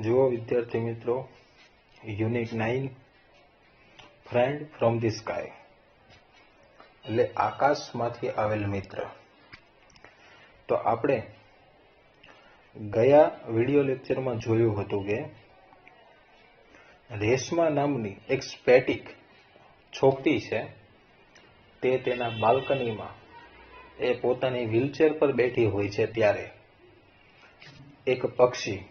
જુઓ વિદ્યાર્થી મિત્રો, unit nine friend from the sky એટલે આકાશમાંથી આવેલ મિત્ર. તો આપણે ગયા વિડિયો લેક્ચરમાં જોયું હતું કે, રેશમા નામની એક સ્પેટિક છોકરી છે, તે તેના બાલ્કનીમાં એ પોતાની વ્હીલચેર પર બેઠી હોય છે ત્યારે. એક પક્ષી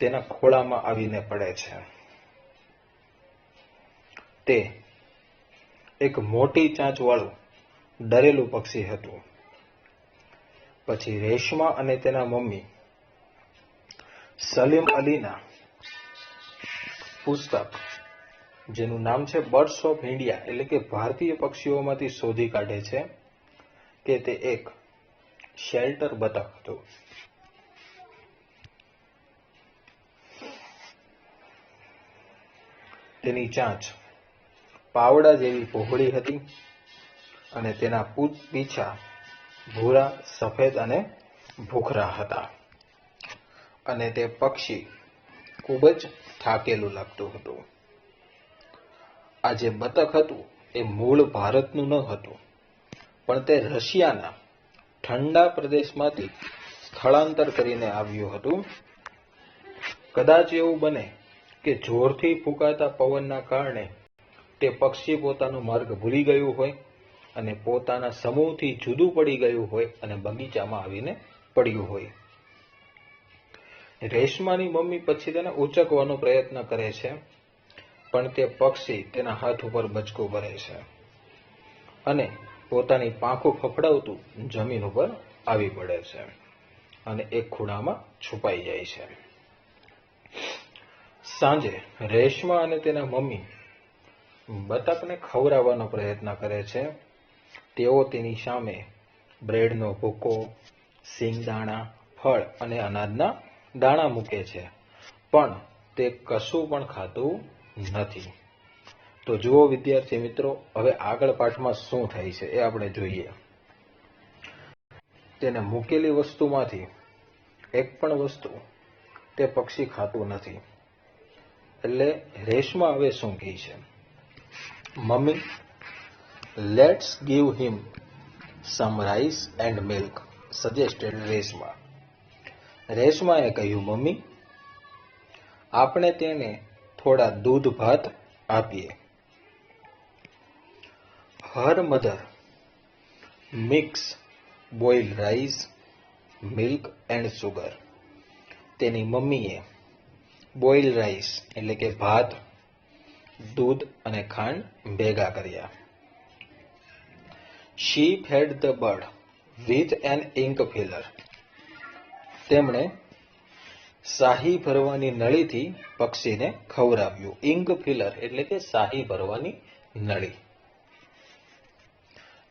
તેના ખોળામાં આવીને પડે છે. તે એક મોટી ચાંચવાળું, ડરેલું પક્ષી હતું. પછી રેશમા અને તેના મમ્મી સલીમ અલીના પુસ્તક, જેનું નામ છે બર્ડ્સ ઓફ ઇન્ડિયા, એટલે કે ભારતીય પક્ષીઓમાંથી શોધી કાઢે છે કે તે એક શેલ્ટર બતક હતું. તેની ચાંચ પાવડા જેવી પહોળી હતી અને તેના પૂત પીછા ભૂરા, સફેદ અને ભૂખરા હતા. અને તે પક્ષી ખૂબ જ થાકેલું લાગતું હતું. આ જે બતક હતું, એ મૂળ ભારતનું ન હતું, પણ તે રશિયાના ઠંડા પ્રદેશમાંથી સ્થળાંતર કરીને આવ્યું હતું. કદાચ એવું બને કે જોરથી ફૂંકાતા પવનના કારણે તે પક્ષી પોતાનો માર્ગ ભૂલી ગયું હોય અને પોતાના સમૂહથી જુદું પડી ગયું હોય અને બગીચામાં આવીને પડ્યું હોય. રેશમાની મમ્મી પછી તેને ઉચકવાનો પ્રયત્ન કરે છે, પણ તે પક્ષી તેના હાથ ઉપર બચકો ભરે છે અને પોતાની પાંખો ફફડાવતું જમીન ઉપર આવી પડે છે અને એક ખૂણામાં છુપાઈ જાય છે. સાંજે રેશમા અને તેના મમ્મી બતકને ખવડાવવાનો પ્રયત્ન કરે છે. તેઓ તેની સામે બ્રેડનો ભૂકો, સિંગદાણા, ફળ અને અનાજના દાણા મૂકે છે. પણ તે કશું પણ ખાતું નથી. તો જુઓ વિદ્યાર્થી મિત્રો, હવે આગળ પાઠમાં શું થાય છે એ આપણે જોઈએ. તેને મૂકેલી વસ્તુમાંથી એક પણ વસ્તુ તે પક્ષી ખાતું નથી. એટલે રેશમા હવે શું કહે છે? Mummy let's give him some rice and milk suggested Reshma. રેશમાએ કહ્યું, મમ્મી, આપણે તેને થોડા દૂધ ભાત આપીએ. Her mother mix boiled rice milk and sugar તેની મમ્મીએ બોઇલ રાઈસ, એટલે કે ભાત, દૂધ અને ખાંડ ભેગા કર્યા. She fed the bird with an ink filler તેમણે શાહી ભરવાની નળીથી પક્ષીને ખવડાવ્યું. ઇન્ક ફિલર એટલે કે શાહી ભરવાની નળી.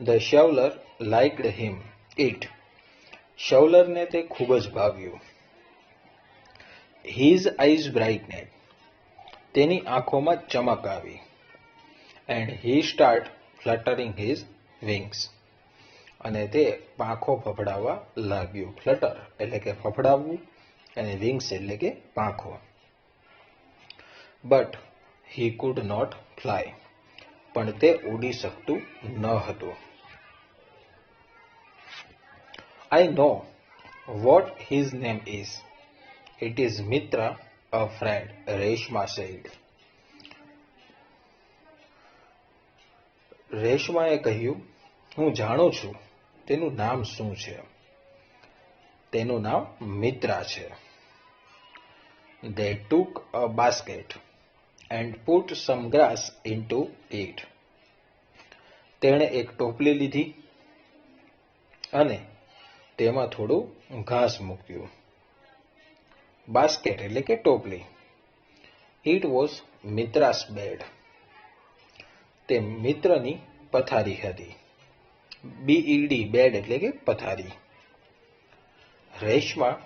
The shoveller liked him it શવલરને તે ખૂબ જ ભાવ્યું. હિઝ આઈઝ બ્રાઇટનેડ તેની આંખોમાં ચમક આવી. And he start fluttering his wings અને તે પાંખો ફફડાવવા લાગ્યું. ફ્લટર એટલે કે ફફડાવવું અને વિંગ્સ એટલે કે પાંખો. But he could not fly પણ તે ઉડી શકતું ન હતું. I know what his name is it is Mitra a friend Reshma said રેશમાએ કહ્યું, હું જાણું છું, તેનું નામ શું છે? તેનું નામ મિત્રા છે. They took a basket and put some grass into it તેણે એક ટોપલી લીધી અને તેમાં થોડું ઘાસ મૂક્યું. બાસ્કેટ એટલે કે ટોપલી. ઇટ વોઝ મિત્રાસ બેડ તે મિત્રની પથારી હતી. બીઈડી બેડ એટલે કે પથારી. Reshma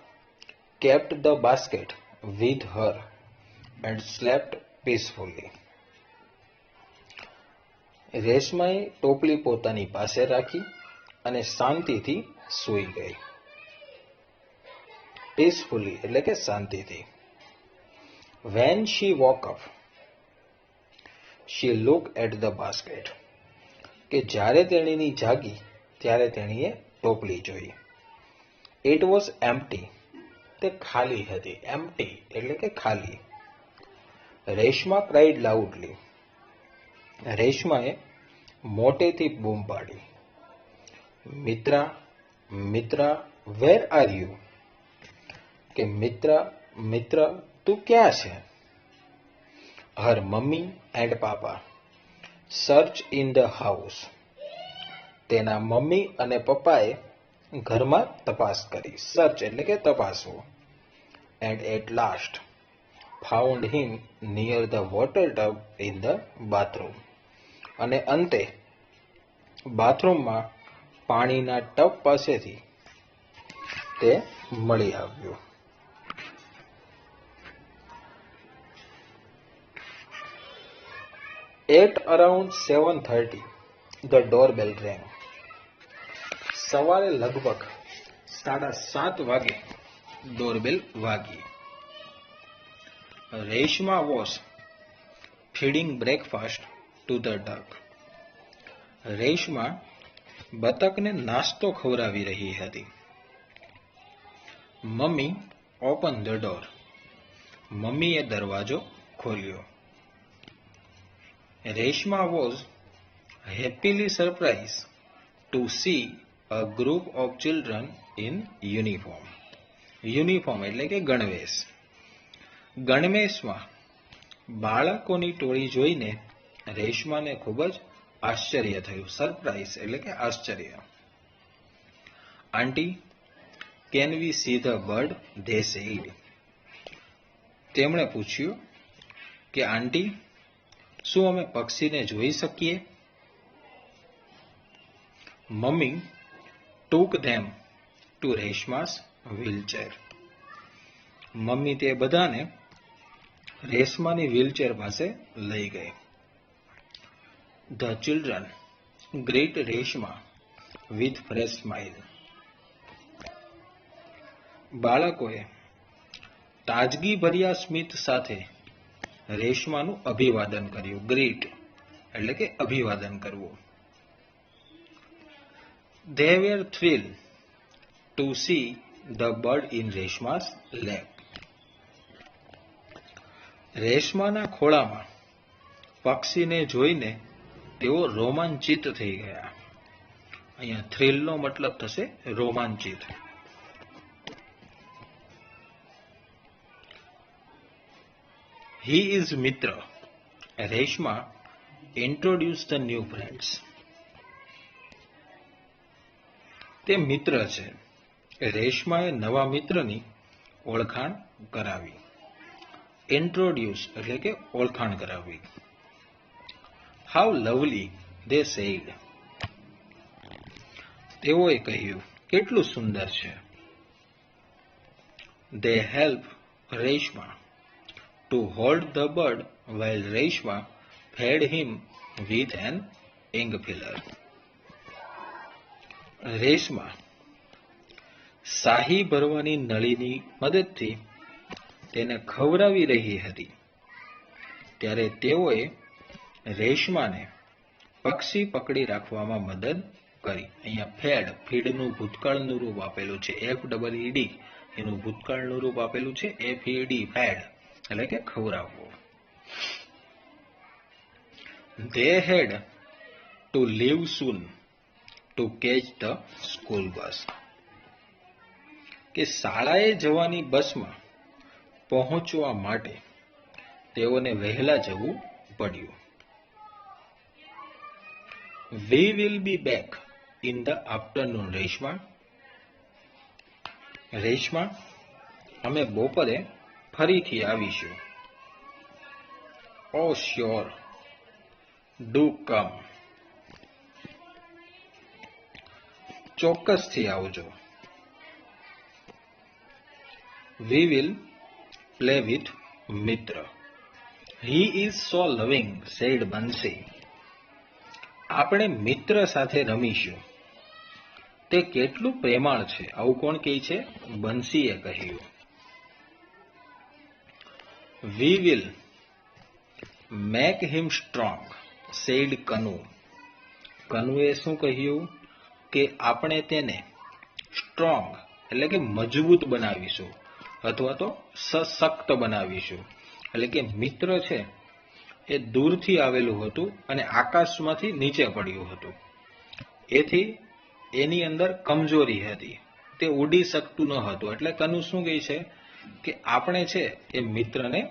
kept the basket with her and slept peacefully રેશમાએ ટોપલી પોતાની પાસે રાખી અને શાંતિથી સૂઈ ગઈ. પીસફુલી એટલે કે શાંતિથી. When she woke up she look at the basket કે જ્યારે તેણીની જાગી, ત્યારે તેણીએ ટોપલી જોઈ. ઇટ વોઝ એમ્પટી તે ખાલી હતી. એમ્પટી એટલે કે ખાલી. રેશમા ક્રાઇડ લાઉડલી રેશમાએ મોટેથી બૂમ પાડી. Mitra Mitra where are you કે મિત્ર મિત્ર, તું ક્યાં છે? Her mummy and papa search in the house તેના મમ્મી અને પપ્પાએ ઘરમાં તપાસ કરી. સર્ચ એટલે કે તપાસવું. And at last found him near the water tub in the bathroom અને અંતે, બાથરૂમમાં પાણીના ટબ પાસેથી તે મળી આવ્યું. At around seven thirty the door bell rang સવારે લગભગ સાડા સાત વાગે ડોરબેલ વાગી. Reshma was feeding breakfast to the duck Reshma બતકને નાસ્તો ખવડાવી રહી હતી. મમ્મી ઓપન ધ ડોર મમ્મીએ દરવાજો ખોલ્યો. Reshma was happily surprise to see a group of children in uniform uniform એટલે કે ગણવેશ. ગણવેશમાં બાળકોની ટોળી જોઈને રેશમાને ખૂબ જ આશ્ચર્ય થયું. સરપ્રાઈઝ એટલે કે આશ્ચર્ય. Aunty can we see the bird they said તેમણે પૂછ્યું કે આંટી શું અમે પક્ષીને જોઈ શકીએ? Mummy, took them, to Reshma's, wheelchair. Mummy તે બધાને રેશમાની વ્હીલચેર પાસે લઈ ગઈ. The children, greet Reshma, with fresh smile બાળકોએ તાજગી ભર્યા સ્મિત સાથે રેશમાનું અભિવાદન કર્યું. ગ્રીટ એટલે કે અભિવાદન કરવું. they were thrilled to see the bird in રેશમા's lap રેશમાના ખોળામાં પક્ષીને જોઈને તેઓ રોમાંચિત થઈ ગયા. અહીંયા થ્રિલનો મતલબ થશે રોમાંચિત. He is Mitra Reshma introduce the new friends તે મિત્ર છે. રેશમાએ નવા મિત્રની ઓળખાણ કરાવી. ઇન્ટ્રોડ્યુસ એટલે કે ઓળખાણ કરાવી હાઉ લવલી દે સેડ તેઓએ કહ્યું, કેટલું સુંદર છે. They help Reshma. To hold the bird while Reshma fed him with an ink filler Reshma શાહી ભરવાની નળીની મદદથી તેને ખવડાવી રહી હતી. ત્યારે તેઓએ રેશમાને પક્ષી પકડી રાખવામાં મદદ કરી. અહીંયા ફેડ, ફીડનું ભૂતકાળનું રૂપ આપેલું છે. એફ ડબલ ઈડી એનું ભૂતકાળનું રૂપ આપેલું છે. F E D fed. એટલે કે ખવડાવવો. They had to leave soon to catch the school bus. કે શાળાએ જવાની બસમાં પહોંચવા માટે તેઓને વહેલા જવું પડ્યું. We will be back in the afternoon Reshma Reshma અમે બપોરે ફરીથી આવીશું. ઓ શ્યોર ડુ કમ ચોક્કસથી આવજો. વી વિલ પ્લે વિથ મિત્ર. હી ઇઝ સો લવિંગ સેડ બંસી. આપણે મિત્ર સાથે રમીશું. તે કેટલું પ્રેમાળ છે, આવું કોણ કહે છે? બંસીએ કહ્યું. We will make him strong said Kanu કનુએ શું કહ્યું? કે આપણે તેને સ્ટ્રોંગ એટલે કે મજબૂત બનાવીશું, અથવા તો સશક્ત બનાવીશું. એટલે કે મિત્ર છે, એ દૂરથી આવેલું હતું અને આકાશમાંથી નીચે પડ્યું હતું. એથી એની અંદર કમજોરી હતી. તે ઉડી શકતું ન હતું. એટલે કનુ શું કહે છે? કે આપણે છે એ મિત્રને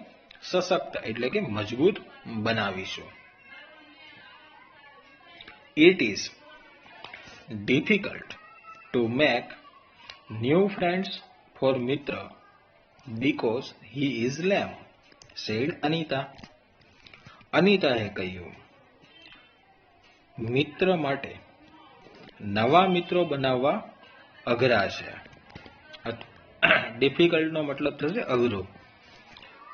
સશક્ત એટલે કે મજબૂત બનાવીશું. It is difficult to make new friends for Mitra because he is lame said Anita અનિતાએ કહ્યું, મિત્ર માટે નવા મિત્રો બનાવવા અઘરા છે. ડિફિકલ્ટનો મતલબ થશે અઘરું.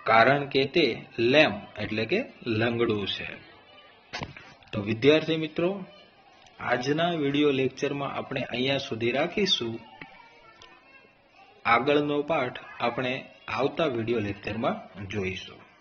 કારણ કે તે લેમ એટલે કે લંગડું છે. તો વિદ્યાર્થી મિત્રો, આજના વિડિયો લેક્ચરમાં આપણે અહીંયા સુધી રાખીશું. આગળનો પાઠ આપણે આવતા વિડિયો લેક્ચરમાં જોઈશું.